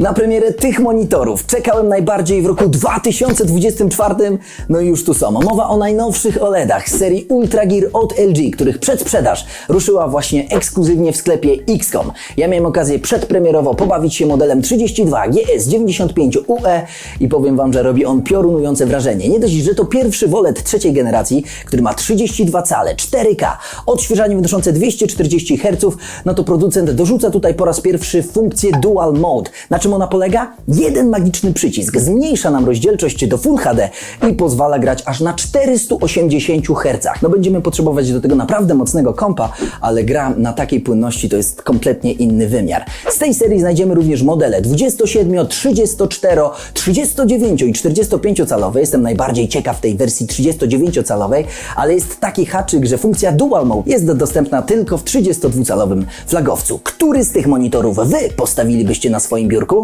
Na premierę tych monitorów czekałem najbardziej w roku 2024, no i już tu są. Mowa o najnowszych OLEDach serii Ultra Gear od LG, których przedsprzedaż ruszyła właśnie ekskluzywnie w sklepie XCOM. Ja miałem okazję przedpremierowo pobawić się modelem 32 GS95UE i powiem Wam, że robi on piorunujące wrażenie. Nie dość, że to pierwszy WOLED trzeciej generacji, który ma 32 cale, 4K, odświeżanie wynoszące 240 Hz, no to producent dorzuca tutaj po raz pierwszy funkcję Dual Mode. Czym ona polega? Jeden magiczny przycisk zmniejsza nam rozdzielczość do Full HD i pozwala grać aż na 480 Hz. No będziemy potrzebować do tego naprawdę mocnego kompa, ale gra na takiej płynności to jest kompletnie inny wymiar. Z tej serii znajdziemy również modele 27, 34, 39 i 45 calowe. Jestem najbardziej ciekaw tej wersji 39 calowej, ale jest taki haczyk, że funkcja Dual Mode jest dostępna tylko w 32 calowym flagowcu. Który z tych monitorów Wy postawilibyście na swoim biurku?